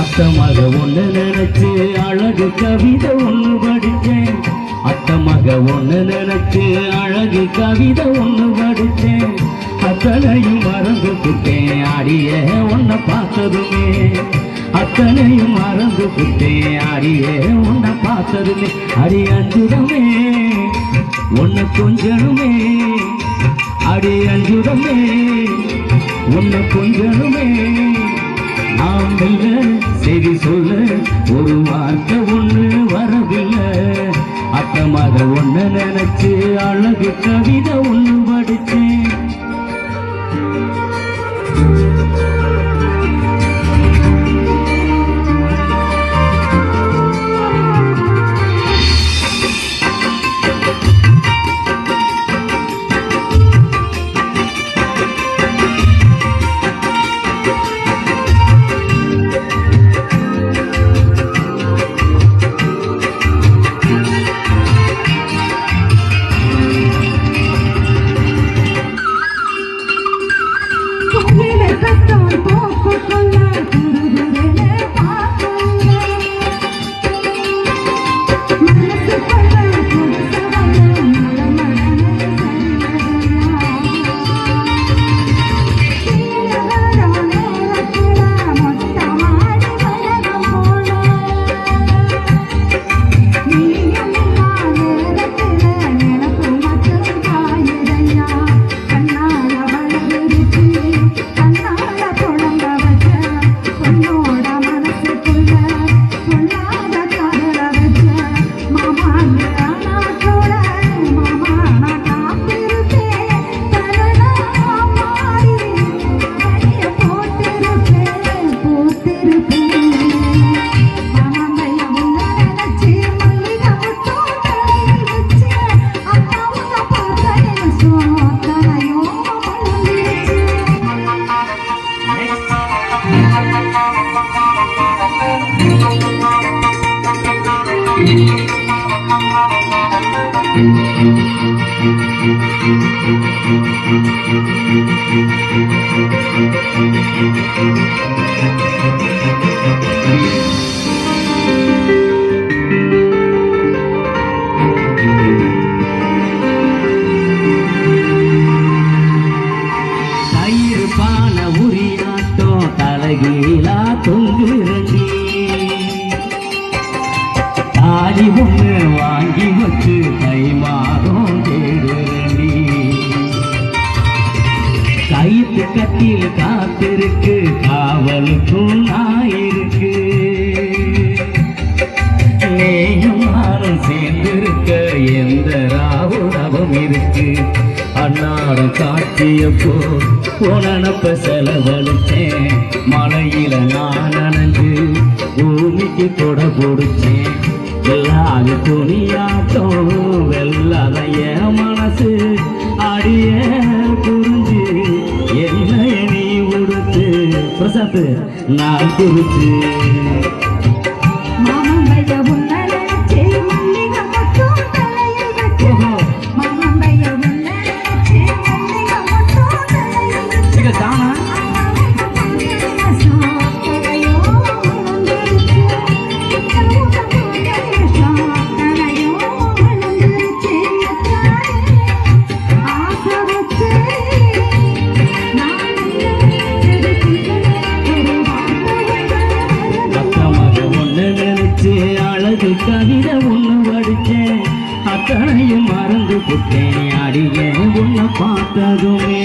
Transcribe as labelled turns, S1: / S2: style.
S1: அத்தமாக ஒன்று நினைச்சு அழகு கவிதை ஒன்று படித்தேன். அத்தமாக ஒன்று நினைச்சு அழகு கவிதை ஒன்று படித்தேன். அத்தனையும் மறந்து புட்டேன் அடிய உன்னை பார்த்ததுமே. அத்தனையும் மறந்து புட்டேன் அடிய உன்னை பார்த்ததுமே. அடி அஞ்சுதமே உன்னை கொஞ்சமே அடி அஞ்சுதமே உன்னை கொஞ்சமே நாம் மெல்ல செய்தி சொல்ல ஒரு வார்த்தை ஒண்ணு வரவில்லை. அத்தமாக ஒண்ணு நினைச்சு அழகு கவிதை ஒண்ணு படிச்சேன். Thank you. தாலி ஒன்று வாங்கி வச்சு கை மாதம் தேடுறடி கைத்து கட்டில் காத்திருக்கு காவலுக்கும் நாயிருக்கு நேயும் சேர்ந்திருக்க எந்த ராவுடவும் இருக்கு. அன்னாடம் காட்டியப்போ உனப்ப செலவழிச்சேன். மலையில நான் அணைஞ்சு பூமிக்கு தொட கொடுத்தேன் வெள்ளாத துணியாட்டம் வெள்ளாத என் மனசு அடிய புரிஞ்சு. என்ன நீ உடுத்து பிரசாத் நான் குறிச்சு அத்தனையும் மறந்து புட்டேன் அடியே உன்னை பார்த்ததுமே.